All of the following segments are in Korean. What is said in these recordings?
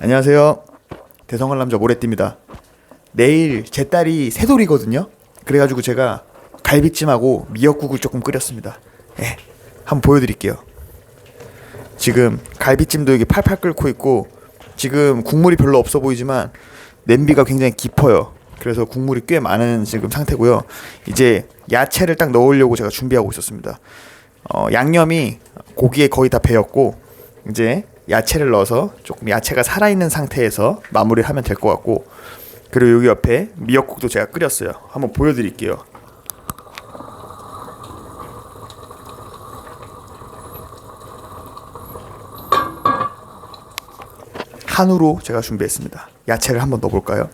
안녕하세요. 대성할 남자 모래띠입니다. 내일 제 딸이 새돌이거든요. 그래가지고 제가 갈비찜하고 미역국을 조금 끓였습니다. 예, 한번 보여드릴게요. 지금 갈비찜도 여기 팔팔 끓고 있고 지금 국물이 별로 없어 보이지만 냄비가 굉장히 깊어요. 그래서 국물이 꽤 많은 지금 상태고요. 이제 야채를 딱 넣으려고 제가 준비하고 있었습니다. 어, 양념이 고기에 거의 다 배었고 이제 야채를 넣어서 조금 야채가 살아있는 상태에서 마무리를 하면 될 것 같고 그리고 여기 옆에 미역국도 제가 끓였어요. 한번 보여드릴게요. 한우로 제가 준비했습니다. 야채를 한번 넣어볼까요?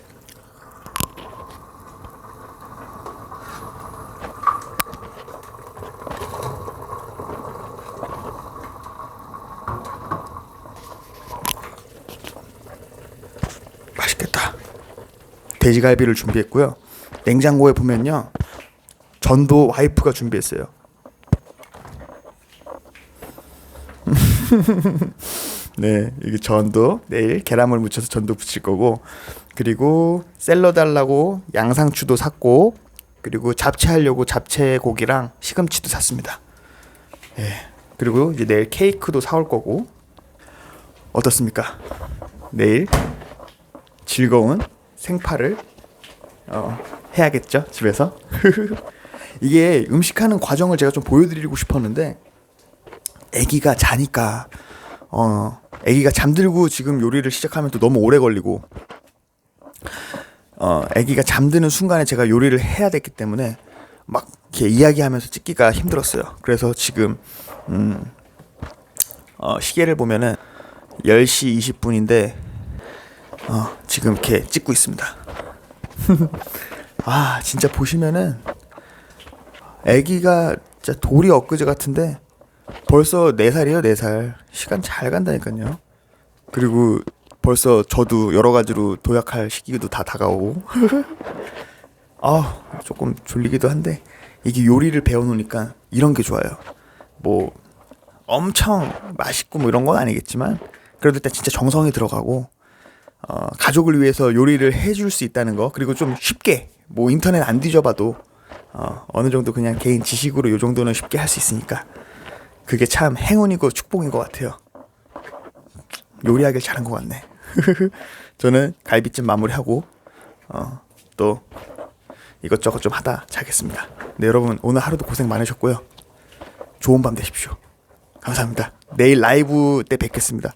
맛있겠다. 돼지갈비를 준비했고요. 냉장고에 보면요. 전도 와이프가 준비했어요. 네, 이게 전도 내일 계란물 묻혀서 전도 부칠 거고 그리고 샐러드 하려고 양상추도 샀고 그리고 잡채 하려고 잡채 고기랑 시금치도 샀습니다. 예. 그리고 이제 내일 케이크도 사올 거고 어떻습니까? 내일 즐거운 생파를 어, 해야겠죠 집에서? 이게 음식하는 과정을 제가 좀 보여드리고 싶었는데 아기가 자니까 어 아기가 잠들고 지금 요리를 시작하면 또 너무 오래 걸리고 어 아기가 잠드는 순간에 제가 요리를 해야 됐기 때문에 막 이렇게 이야기하면서 찍기가 힘들었어요. 그래서 지금 음 어, 시계를 보면은 10시 20분인데 어, 지금 이렇게 찍고 있습니다. 아, 진짜 보시면은 아기가 진짜 돌이 엊그제 같은데 벌써 4살이에요, 4살. 시간 잘 간다니까요. 그리고 벌써 저도 여러 가지로 도약할 시기도 다 다가오고. 아, 조금 졸리기도 한데 이게 요리를 배워 놓으니까 이런 게 좋아요. 뭐 엄청 맛있고 뭐 이런 건 아니겠지만 그래도 일단 진짜 정성이 들어가고 어, 가족을 위해서 요리를 해줄 수 있다는 거 그리고 좀 쉽게 뭐 인터넷 안 뒤져봐도 어, 어느 정도 그냥 개인 지식으로 요 정도는 쉽게 할 수 있으니까 그게 참 행운이고 축복인 것 같아요. 요리하길 잘한 것 같네. 저는 갈비찜 마무리하고 어, 또 이것저것 좀 하다 자겠습니다. 네 여러분 오늘 하루도 고생 많으셨고요. 좋은 밤 되십시오. 감사합니다. 내일 라이브 때 뵙겠습니다.